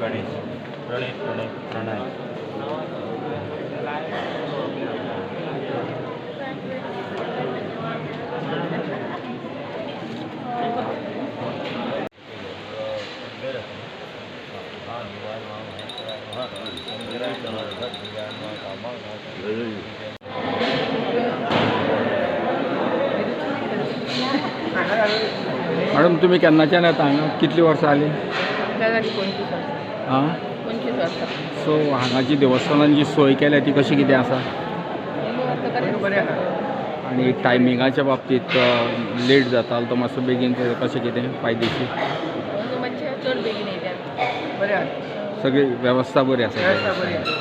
Ganesh Pranay Pranay Pranay Thank you. Madam तुम्ही केन्नाच्यान येता हांगा कितलीं वर्सां जालीं जाली पंचवीस वर्सां आं पंचवीस वर्सां सो हांगाची देवस्थानान जी सोय केल्या ती कशी कितें आसा? बरें आनी टायमिंगाच्या बाबतींत लेट जाता तो मातसो बेगीन ते कशें कितें फायदेशीर? मातशें चड बेगीन येतात बरें आसा सगळी वेवस्था बरी आसा बरी आसा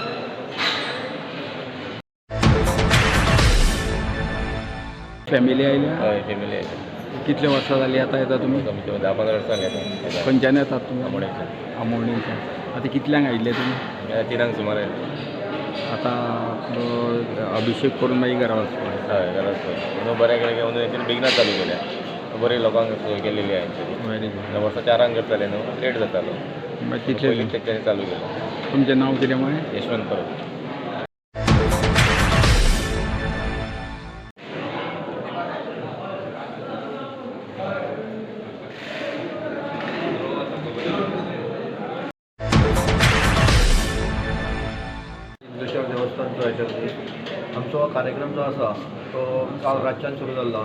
फॅमिली आयल्या हय फॅमिली आहे. कितले वर्सां जालीं आतां येता तुमी दहा पंदरा वर्सां येता. खंयच्यान येतात तुमी आमोणेच्या आमोणेच्यान आतां कितल्यांक आयिल्ले तुमी तिरांक सुमार. आतां अभिषेक करून मागीर घरा वचपाक हय गरज म्हणून बऱ्या केलें म्हणून हेंच्यानी बेगिनाच चालू केल्या. बरी लोकांक सोय केलेली गुड वर्सां चारांक करताले न्हू लेट जातालो मागीर तितले चालू केलं. तुमचें नांव कितें म्हळें यशवंत परब. देवस्थानचो ह्याच्यात आमचो कार्यक्रम जो आसा तो काल रातच्यान सुरू जाल्लो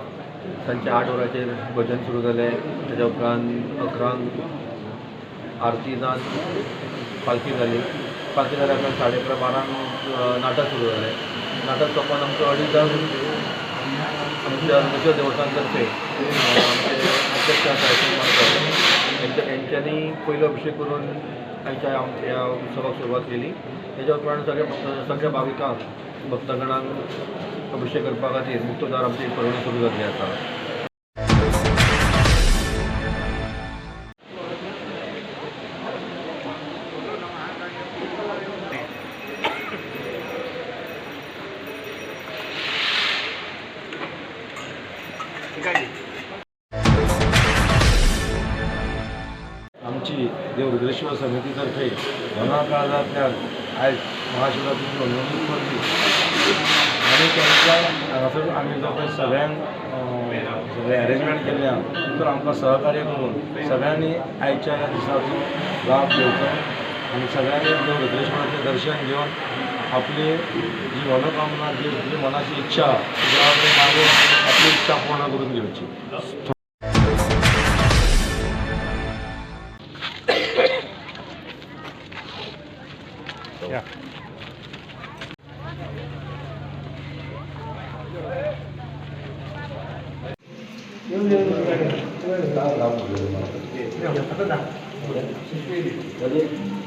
सांचे आठ वरांचेर भजन सुरू जालें तेच्या उपरांत अकरांक आरती जावन पालखी जाली पालखी जाल्या उपरांत साडे अकरा बारांक नाटक सुरू जालें नाटक सोंपोवन आमचो अडिजांक आमच्या सिद्धेश्वर देवस्थान तर्फे आमचे अध्यक्ष आसा यांच्यांनी पयलो अभिषेक करून आयच्या ह्या उत्सवाक सुरवात केली. त्याच्या उपरांत सगळे भक्त सगळ्या भाविकांक भक्तगणांक अभिषेक करपा खातीर मुक्तदार आमची परवणी सुरू जाल्ली आसा आमची देव रुद्रेश्वर समितीतर्फे ह्या काळांतल्यान आयज महाशिवरात्री नोंदणी करली. आनी त्यांच्या हांगासर आमी जो पळय सगळ्यांक सगळे सगळें अरेंजमेंट केल्या तर आमकां सहकार्य करून सगळ्यांनी आयच्या ह्या दिसाचो लाभ घेवचो आनी सगळ्यांनी देव रुद्रेश्वराचें दर्शन घेवन आपली जी मनोकामना जी जी मनाची इच्छा मागून आपली इच्छा पूर्ण करून घेवची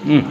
응.